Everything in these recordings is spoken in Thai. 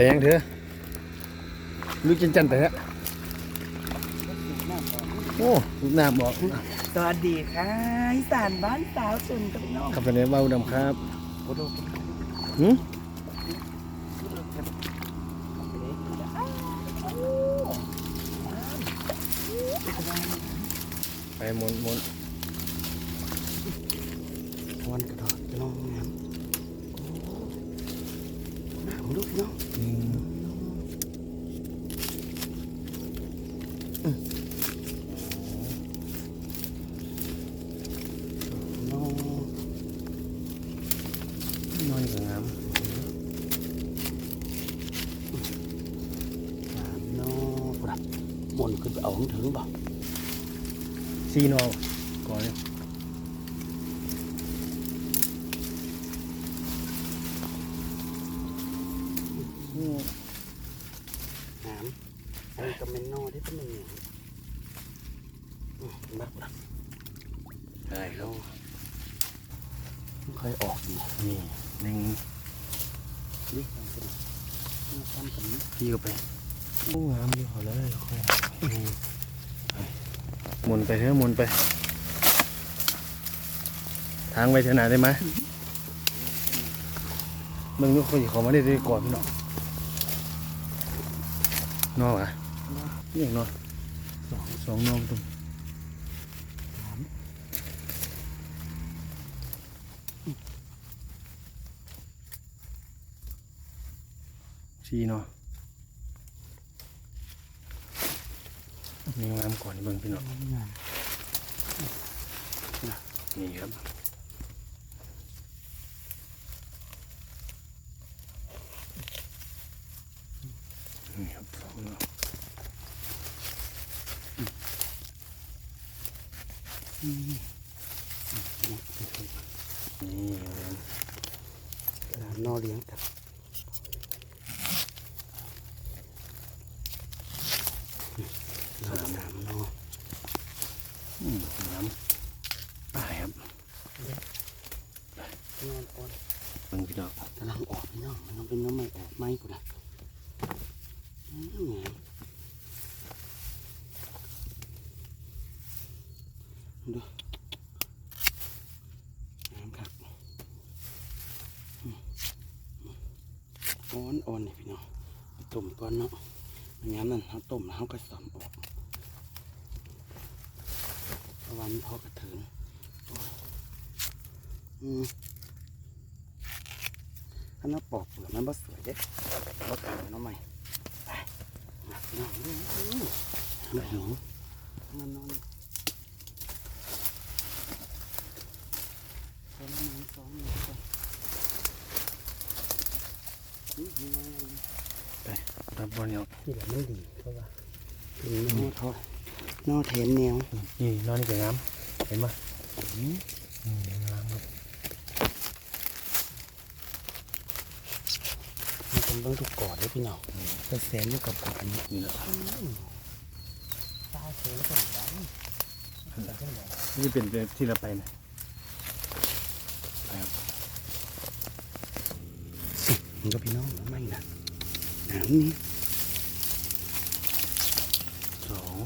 แต่ยังเถอะลูกจันจันแต่ฮะโอ้ลูกน้ำบอกสวัสดีค่ะอีสานบ้านสาวสุนกับน้องขับไปในเบ้าดำครับโอ้โหหืมไปหมุนหมุนวันกระดอกน้องน้ำน้ำลูกน้อง อืม น้องนอนกับงามน้ำน้องปรับมนต์ขึ้นไปเอาของถึงบ่ ซีนอก่อนเลยอืม น้ำอันนี้ก็เป็นนอที่เป็นหนึ่ง บักบักได้ครับไม่ค่อยออกนี่นี่หนึ่งนี่ทำกันทำกันนี้พี่ก็ไปโอ้งามอยู่ขอเลยค่อยนี่หมุนไปเถอะหมุนไป ทางไปเถอะนาได้ไหมมึงนึกว่าเขามาได้ด้ก่อนพี่เนาะนอกอะนี่อย่างนาะสองสองนอกตุ้ม สี่เนาะมีงามก่อนนี่เบิ่งพี่เนาะนี่ครับนี่ครับสองเนาะนี่งามนอเลี้ยงกับน้ำน้ำนอ อืมงามไปครับ นอนอ่อน เบิ่งพี่เนาะ กำลังออกพี่น้องมันต้องเป็นน้ำไม่ออกไหมกูนะอืมแหมดูน้ำครับอืมอ่ อนอ่อนนี่พี่น้องเอาต้มก่อนเนาะไม่งั้นนั่นเขาต้มแล้วเขาก็สอมออกวันพอกระถินโอ้ยอืมถ้าน้าปอกเปลือกมันบ่สวยเด้บ่สวยเน้องใหม่ไปมาพี่น้องดูดูหิวมันนอนสองนึ่งสองหนึ่งสองนี่พี่น้ องรับบอลเนี่ยที่เหลือไม่ดีเพราะว่าเป็นนอทอดนอแทนแนวนี่นอนนี่ก็งามเห็นปะอืมอืมงามครับมันเป็นเรื่องถูกกอดด้วยพี่น้องไปแสนอยู่กับกอดนี้นี่แหละตาเสียงกันดังนี่เป็นที่เราไปนะไปครับ มันก็พี่น้องไม่นะน้ำนี้สอง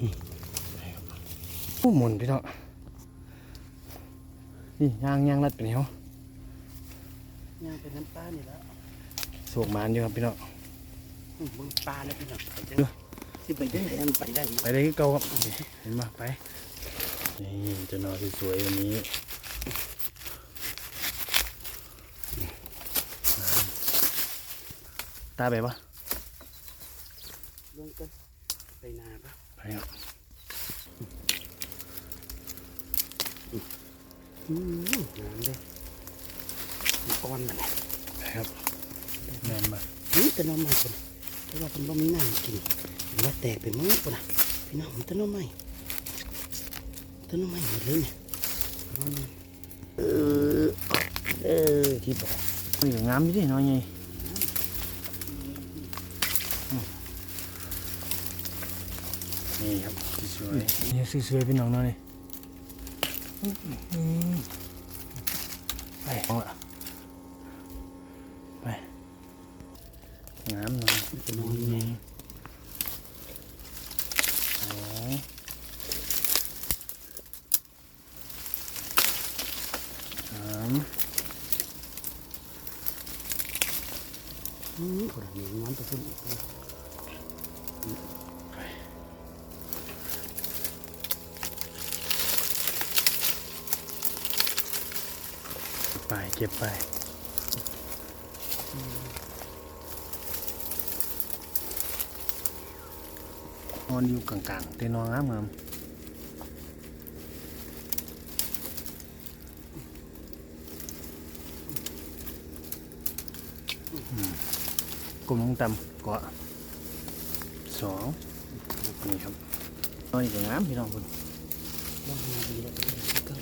นี่ไปครับโอ้หมุนพี่เนาะนี่ย่างย่างรัดไปเหนียวย่างเป็นน้ำปลานี่แล้วสวกหมานอยู่ครับพี่เนาะอืมมึงปลาแล้วพี่น้องไปจังเด้อสิไปได้แล้วมันไปได้อีกไปได้คือเก่าครับนี่เห็นปะไป นี่เจะนอนสวยๆวันนี้ตาไปปะเรื่องกันไปนาปะไปครับอืมน้ำเลยมันก้อนมันเนี่ยไปครับแม่นปะนี่แต่น้องใหม่คนเพราะว่าเป็นบ่มีน้ำกินเห็นว่าแตกไปหมดคนน่ะพี่น้องมันแต่น้องใหม่แต่น้องใหม่หมดเลยเนี่ยเออเออที่บอกมันี่ก็งามอยู่ดิน้อยไงนี่ครับสวยนี่สวยๆพี่น้องนาะนี่อืมไปเอาละไปงามหน่อยจะนอนไง สองสาม อืม คนนี้งอนตัวพุ่นอีกไปเก็บไปนอนอยู่กลางๆแต่นอนงามงามอืมกล มลงต่ำเกาะสองนี่ครับนอนอยู่งามพี่น้องคุณว่าหาดีแล้วก็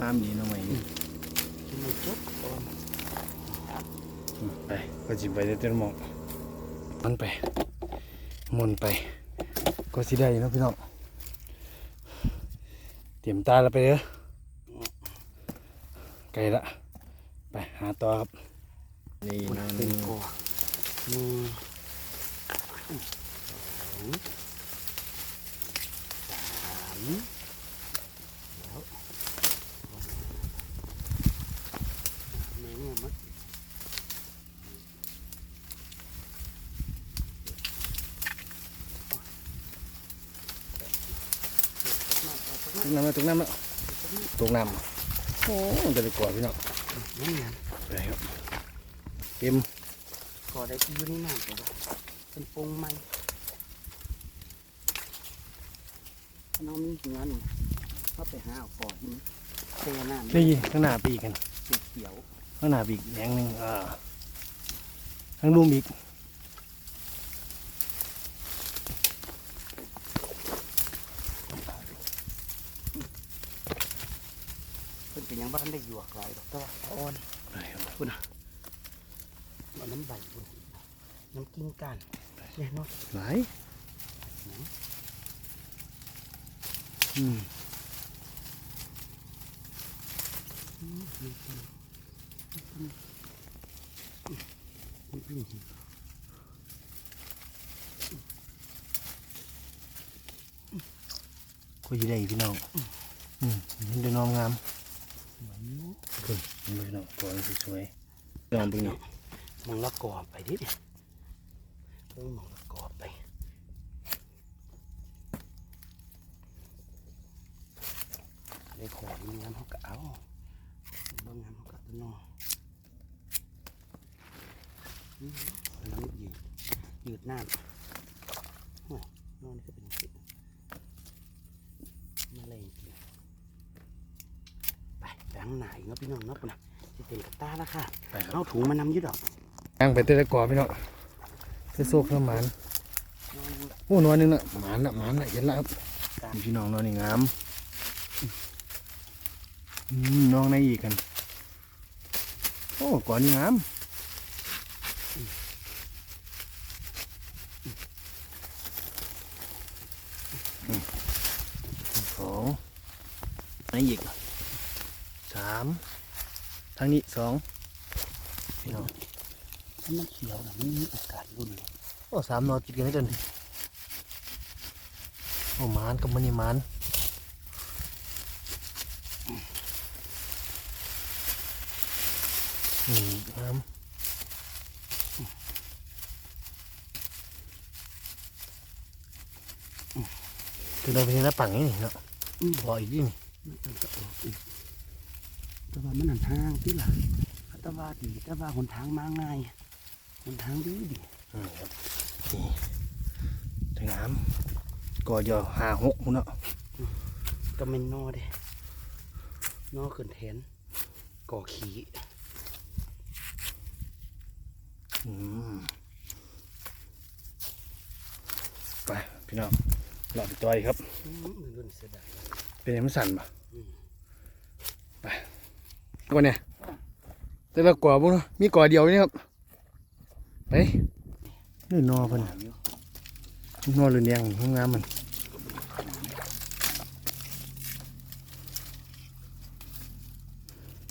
งามดีเน้องใหม่นี่จะไม่จบตอนอืมไปก็จิไปได้เต็มหมองมันไปหมุนไป ก็สิได้อยู่เนาะพี่น้องเตรียมตาแล้วไปเด้อไกลละไปหาต่อครับ นี่คนนั่นเป็นกอหนึ่งสองสามแล้วแม่งเนี่ยมัดตกน้ำแล้วตกน้ำแล้วตกน้ำโอ้จะไปกอดพี่น้องนั่น ไงไปครับเต็มกอได้ที่อยู่ในน้ำตัวเป็นปงไม้น้องมีเงินเขาไปหาเอากอดมันเทน้ำนี่ข้างหน้าปีกกันเขียวข้างหน้าปีกแดงหนึ่งอ่าข้างลุ่มอีกเพิ่นเป็นหยังบ้านได้หยวกหลายดอกแต่ว่าอ่อน ไปครับคุณอะเอาน้ำใบคุณน้ำกิ้งก้านเนี่ยเนาะหลายอืมอืมนี่เป็นอืมอืมอืมก็อยี่ได้พี่น้องอืมเห็นแต่น้องงามสวยเนาะ คุณเห็นไหมพี่น้องกอนสวยๆลองเบิ่งหน่อยมองละกอไปดิเนี่ยเพิ่งมองละกอไปได้ขอมีงานเขาก็เอาบางงานเขาก็เอาเนาะอืมน้ำยืดยืดน้ำโอ้ยนอนก็เป็นสิมาเลยจริงไปแบง หนาอีกเนาะพี่น้องเนาะปุ่นนะจะเต็มกระตาแล้วค่ะไปครับเอาถุงมานำอยืดดอกย่างไปเตะกอพี่น้องเตะโซกน้ำหมันโอ้นอนนึงน่ะหมานน่ะหมานน่ะเห็นแล้วครับนี่พี่น้องนอนนี่งามอืมน้องในอีกกัน โอ้ก่อนนี่งามอืมสองในอีก สามทางนี้สองพี่น้องถ้ามันเขียวนะมันมีโอกาสรุ่นเลยโอ้สามนอติดกันได้จนโอ้หมานกับมันนี่หมานนี่น้ำคือเราไปเห็นหน้าปังนี่นี่เนาะอืมพออีกนี่ แต่ว่ามันหันทางที่หลังแต่ว่าดีแต่ว่าหนทางมาง่ายหนทางดีดีอืมครับนี่ถึงน้ำก็เดียวห้าหกพุ่นเนาะก็เป็นนอเด้นอขึ้นแทนก่อขี่อืมไปพี่น้องรอไปต่อยครับอืมมันรุ่นเสียดายเป็นยังไงมันสั่นปะอืมไป ก่อนเนี่ยแต่ละกอบุมีกอเดียวนี่ครับไปนี่นอพันนอหรือแดงห้องน้ำมัน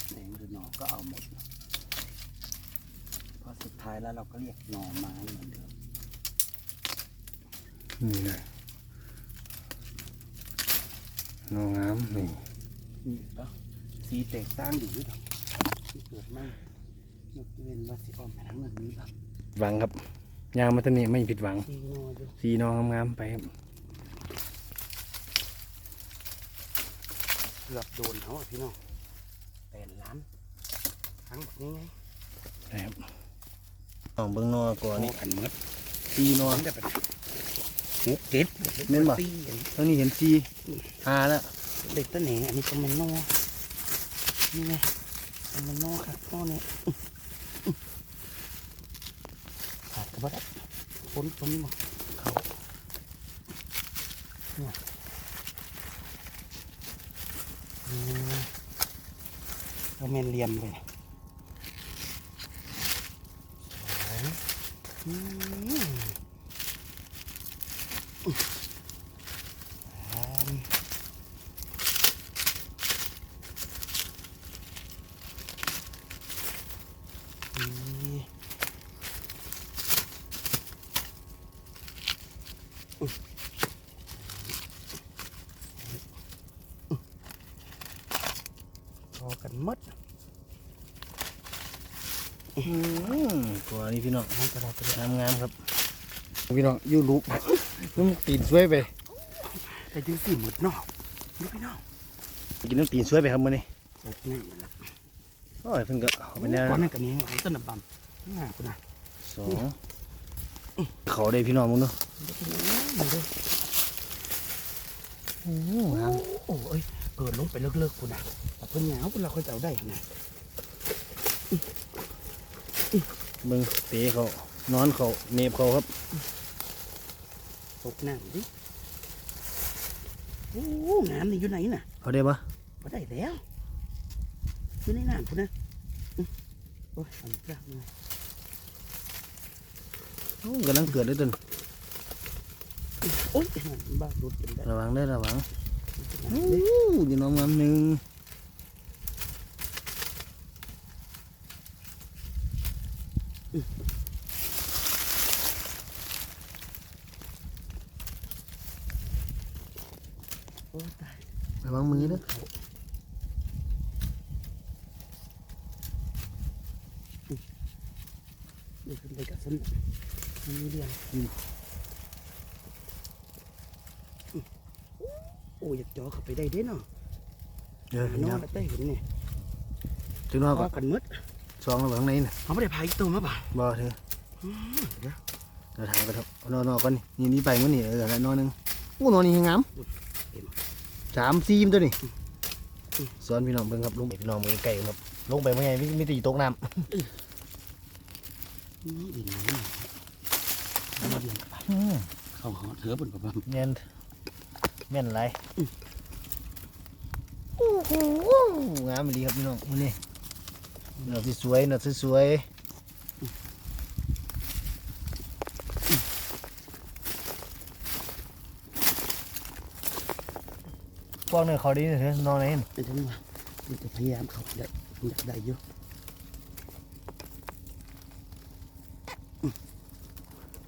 แหนอก็เอาหมดพอสุดท้ายแล้วเราก็เรียกหนอไม้เหมือนเดิมนี่เลหนอง้ำนี่นี่ปะ สีแตกต่างอยู่ด้วยที่เกิดไม่ยกเว้นว่าสิออมไปทางนั้นนี้ครับหวังครับยางมาตอนนี้ไม่ผิดหวัง สีนอดูสีนองงามๆไปครับเกือบโดนเขาอะพี่น้องแปดล้านครั้งแบบนี้ไงนะครับเอาเบิ้งนอก่อนโอ้นี่กันหมดสีนอมันจะเป็นหกเจ็ดแม่นบ่ปีอันนี้ตอนนี้เห็นสีหาแล้วเด็กตัวเหนอันนี้ก็มันนอ นี่ไงมันนอครับนอเนี่ยขาดกระบะพ้นตรงนี้มั้งเขาเนี่ยอืมก็แมนเหลี่ยมเลยสวยอืมสามสี่พ อกันหมดอืมตัวนี้พี่น้องมันจะเราไปเลยงามงามๆครับ พี่น้องยูรูปมันตีนสวยไปแต่จึงสี่หมดเนอกดูพี่น้องกินน้ำตีนสวยไปครับมื้อนี้โอ้ยนี่แหละโอ้ยเพิ่นก็เอาไปแน่ก่อนนั่นกันนี้ไอ้ต้นน้ำบัมน่าคุณนะสองเขาได้พี่น้องมึงเนาะดูพี่น้องดูดิโอ้งามโอ้ย เกิดลงไปเลิกๆคุณนะแต่เพิ่นเหงาเพิ่นเราค่อยจะเอาได้นะเบิ่งเตะเขานอนเขาเนบเขาครับตกน้ำดิโอ้งามนี่อยู่ไหนน่ะเขาได้ปะมาได้แล้วอยู่ในน้ำคุณนะอื้อโอ้ยอันนี้ยนะโอ้กำลังเกิดเลยต้นโอ้ยบ้าหลุดเป็นได้ระวังได้อระวังโอ้โอ้ยน้องงามหนึ่งโอ้ยตายระวังมือเด้อเขาเดี๋ยวขึ้นไปกับสนมันมีเรื่องโอ้ยอยาก จ่อเข้าไปได้เด้เนาะเดี๋ยวหาพี่นอน้อนงแล้วได้เห็นเนี่ยจุนว่าพก่ออนกันหมืดสองระวังในน่ะเขาไม่ได้พายตัวมาบ่าบ่เถอะอืมเดี๋ยวเดี๋ยวถามกันครับเอานอนๆก่อนนี่นี่ไปมื้อนี่เออแล้วนอนหนึงโอ้นอนนี่งามสามซีมตัวนี่สอนพี่น้องเบิ่งครับลงไปพี่น้องเบิ่งไก่ครับลงไปเมื่อไงมีมีแตีตกน้นี่ดินนี่นี่ดินไปำอืมเขาหอเถือบนกับบ้าแม่นแม่นไรโอ้โห งามดีครับพี่น้องมื้อนี้เนื้อสวยๆเนื้อสวยๆพวกเนื้อเขาดีเถอะนอนไหนเห็นเป็นจังหวะมันจะพยายามเขาได้อยากได้อยู่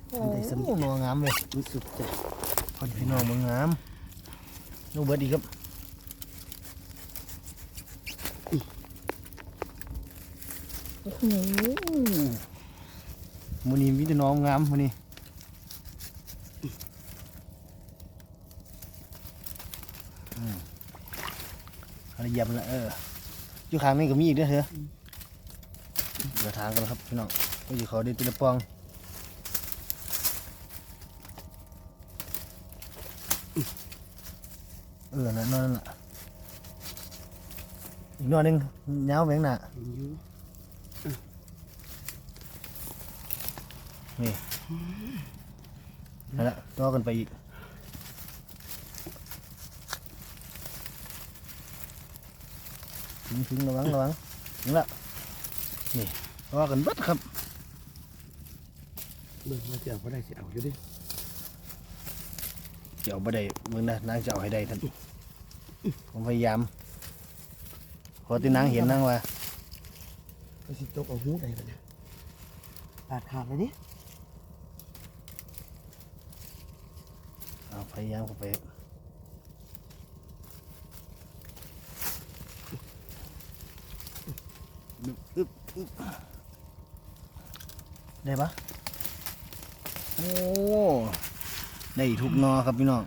โอ้นองามเลยมันสุดใจพอดีพี่น้องมึงงามนูเบิดดีครับโอ้โห มือนี้มีแต่น้องงามมือนี้อะไรเยี่ยมละเอออยู่ข้างนี้ก็มีอีกด้วยเถอะเดี๋ยวทางกันครับพี่น้องก็อยู่เขาได้ตีละปองเออนั่นนั่นน่ะอีกนอยหนึ่งยาวแบงหน่ะ เห็ นอยู่นั่นแหละต่อกันไปอีกถึงถึงระวังระวังถึงละนี่ต่อกันเบัดครับเบิ่งว่าจะเอาบ่ได้สิเอาอยู่ดิเจ้าบ่ได้มึงนะนางเจ้าให้ได้ท่านผมพยายามขอที่นางเห็นนางว่าไปสิตกเอาหูได้ปะเนี่ยไปขาดขาดเลยดิ เอา พยายามเข้าไปอึ๊บอึ๊บอึ๊บได้ปะโอ้ได้ทุกนอครับพี่น้อง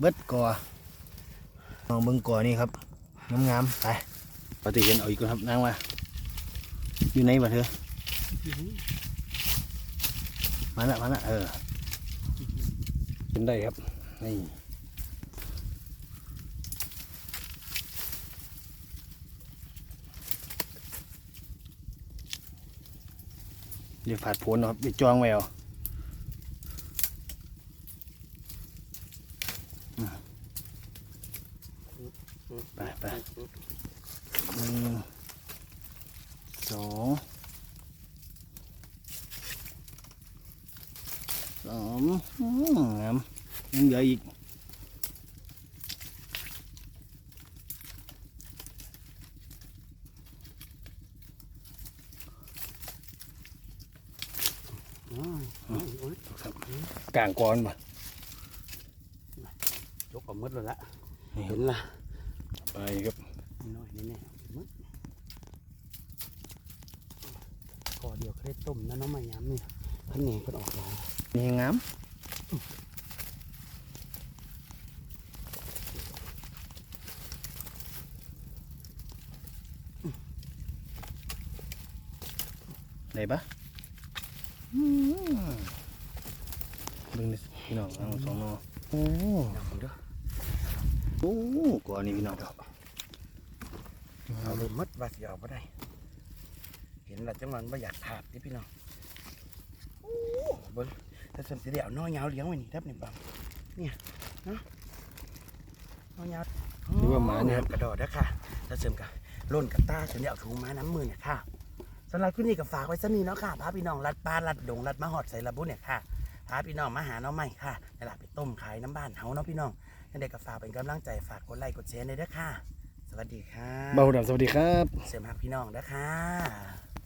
เบิดกอน้องเบิ้งกอนี่ครับงามๆไปปฏิเห็นเอาอีกคนครับนางมาอยู่ไหนบ่เธอมาละมาละเออเป็นได้ครับ นี่เดี๋ยวผาดผลนะครับเดี๋ยวจองไว้เอาไปไปหนึ่งสองสามอืมงามยังเห ลืออีก กลางก่อนป่ะยกออกหมดเลยละเห็นละไปครับน้อยแน่ๆหมดพอเดียวเคยต้มนะน้องมายำนี่ขันเหนียวก็ออกแล้วนี่งาม ได้ปะอืมเบิ่งดิพี่น้องเอาสองนอโอ้เอาเด้อโอ้ก่อนนี่พี่น้องเอาเลยหมดว่าสิเอาบ่ได้ เห็นและจังหวัดว่าอยากถาบที่พี่น้องโอ้เบิ้งแต่ส่วนสีเดียวน้อยยาวเลี้ยงไว้นี่แทบนี่บังเนี่ยเนาะน้อยยาวหรือว่าหมาเนี่ยครับกระโดดนะค่ะแล้วเสริมกับล่นกับตาฉันได้เอาถุงม้าน้ำมือเนี่ยค่ะ สำหรับคลิปนี้ก็ฝากไว้สักนี้เนาะค่ะพาพี่น้องลัดปลาลัดดงลัดมะฮอดใส่ระบุเนี่ยค่ะพาพี่น้องมาหาน้องใหม่ค่ะนี่แหละไปต้มขายน้ำบ้านเฮาเนาะพี่น้องยังได้ก็ฝากเป็นกำลังใจฝากกดไลค์กดแชร์ในอยเด้อค่ะ สวัสดีค่ะเบาดำสวัสดีครับ เสริมหักพี่น้องเด้อค่ะ